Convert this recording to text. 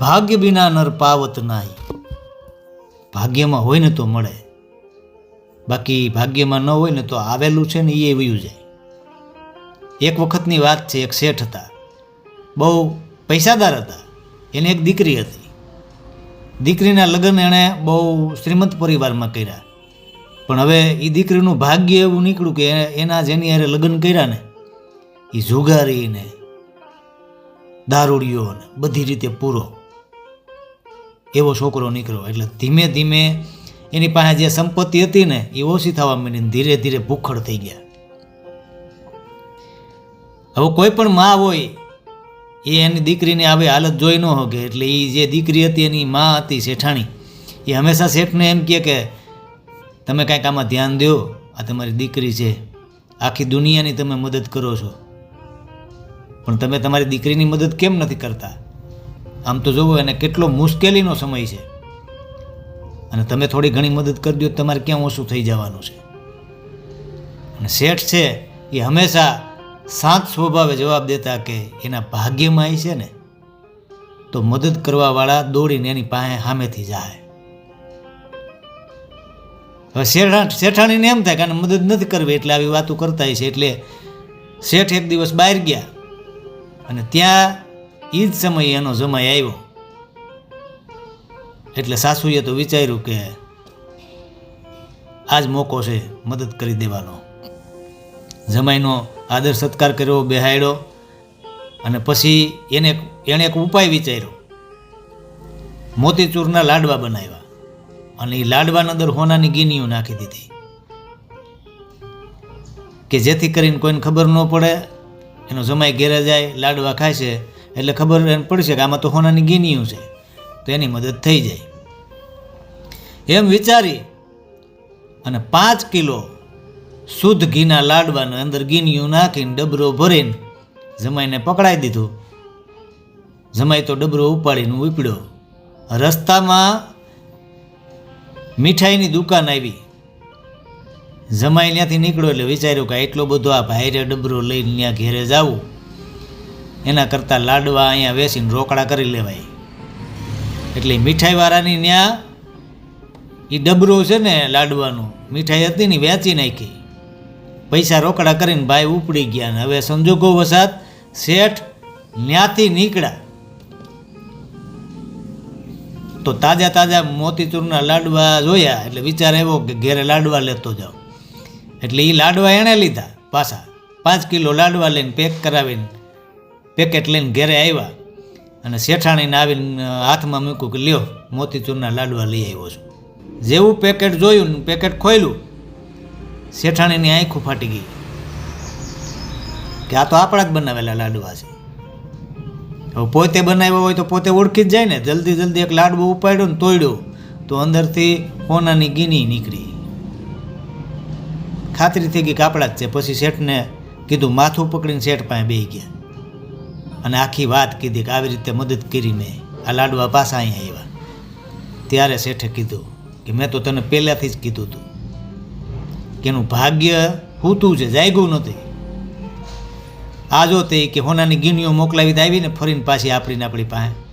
ભાગ્ય વિના નર પાવત નાય ભાગ્યમાં હોય ને તો મળે. બાકી ભાગ્યમાં ન હોય ને તો આવેલું છે ને એ વયું જાય. એક વખતની વાત છે, એક શેઠ હતા. બહુ પૈસાદાર હતા. એને એક દીકરી હતી. દીકરીના લગ્ન એણે બહુ શ્રીમંત પરિવારમાં કર્યા. પણ હવે એ દીકરીનું ભાગ્ય એવું નીકળ્યું કે એના જેની યારે લગ્ન કર્યા ને એ જુગારીને દારૂડીઓને બધી રીતે પૂરો. એવો છોકરો નીકળ્યો. એટલે ધીમે ધીમે એની પાસે જે સંપત્તિ હતી ને, એ ઓછી થવા માંડીને ધીરે ધીરે ભૂખડ થઈ ગયા. હવે કોઈ પણ મા હોય, એ એની દીકરીને આવી હાલત જોઈ ન હોગે એટલે એ જે દીકરી હતી એની મા હતી શેઠાણી, એ હંમેશા શેઠને એમ કહે કે, તમે કાંઈક આમાં ધ્યાન દો. આ તમારી દીકરી છે. આખી દુનિયાની તમે મદદ કરો છો. પણ તમે તમારી દીકરીની મદદ કેમ નથી કરતા? આમ તો જુઓ એને કેટલો મુશ્કેલીનો સમય છે. અને તમે થોડી ઘણી મદદ કરી દો તમારે ક્યાં ઓછું થઈ જવાનું છે. અને શેઠ છે, એ હંમેશા શાંત સ્વભાવે જવાબ દેતા કે એના ભાગ્યમાં એ છે ને, તો મદદ કરવાવાળા દોડીને એની પાસે સામેથી જાય. હવે શેઠા, શેઠાણીને એમ થાય કે આને મદદ નથી કરવી એટલે આવી વાતો કરતા હોય છે. એટલે શેઠ એક દિવસ બહાર ગયા અને ત્યાં એ જ સમયે એનો જમાઈ આવ્યો. એટલે સાસુએ તો વિચાર્યું કે આ જ મોકો છે મદદ કરી દેવાનો. જમાઈનો આદર સત્કાર કર્યો બેહાડ્યો અને પછી એને એણે એક ઉપાય વિચાર્યો. મોતીચૂરના લાડવા બનાવ્યા અને એ લાડવાના અંદર હોનાની ગીનીઓ નાખી દીધી. કે જેથી કરીને કોઈને ખબર ન પડે, એનો જમાઈ ઘેરે જાય, લાડવા ખાય છે એટલે ખબર પડશે કે આમાં તો હોનાની ગીનીઓ છે. તો એની મદદ થઈ જાય. એમ વિચારી અને પાંચ કિલો શુદ્ધ ઘીના લાડવાને અંદર ગીનીયું નાખીને ડબરો ભરીને જમાઈને પકડાઈ દીધું. જમાઈ તો ડબરો ઉપાડીને ઉપડ્યો. રસ્તામાં મીઠાઈની દુકાન આવી. જમાઈ ત્યાંથી નીકળ્યો એટલે વિચાર્યું કે એટલો બધો આ ભાઈરે ડબરો લઈને ત્યાં ઘેરે જાવું. એના કરતાં લાડવા અહીંયા વેસીને રોકડા કરી લેવાય. એટલે મીઠાઈવાળાની ત્યાં એ ડબરો છે ને લાડવાનું, મીઠાઈ હતી ને વેચી નાખી. પૈસા રોકડા કરીને ભાઈ ઉપડી ગયા ને હવે સંજોગો વસાત શેઠ ન્યાથી નીકળ્યા. તો તાજા તાજા મોતીચૂરના લાડવા જોયા, એટલે વિચાર આવ્યો કે ઘેરે લાડવા લેતો જાઉં. એટલે એ લાડવા એણે લીધા પાછા. પાંચ કિલો લાડવા લઈને પેક કરાવીને પેકેટ લઈને ઘેરે આવ્યા અને શેઠાણીને આવીને હાથમાં મૂક્યું કે, લ્યો, મોતીચૂરના લાડવા લઈ આવ્યો છું. જેવું પેકેટ જોયું ને પેકેટ ખોલ્યું શેઠાણીની આંખું ફાટી ગઈ કે આ તો આપણા જ બનાવેલા લાડવા છે. હવે પોતે બનાવ્યો હોય તો પોતે ઓળખી જ જાય ને. જલ્દી જલ્દી એક લાડવો ઉપાડ્યો ને તોડ્યો, તો અંદરથી કોનાની ગીની નીકળી. ખાતરી થઈ ગઈ કે આપણા જ છે. પછી શેઠને કીધું, માથું પકડીને શેઠ પાસે બેસી ગયા. અને આખી વાત કીધી કે આવી રીતે મદદ કરી મેં. આ લાડવા પાછા અહીંયા આવ્યા. ત્યારે શેઠે કીધું કે મેં તો તને પહેલાંથી જ કીધું હતું કે એનું ભાગ્ય હૂતું છે, જાગ્યું નથી. આ જો તે કે હોનાની ગીનીઓ મોકલાવી આવીને ફરીને પાછી આપણીને આપણી પાસે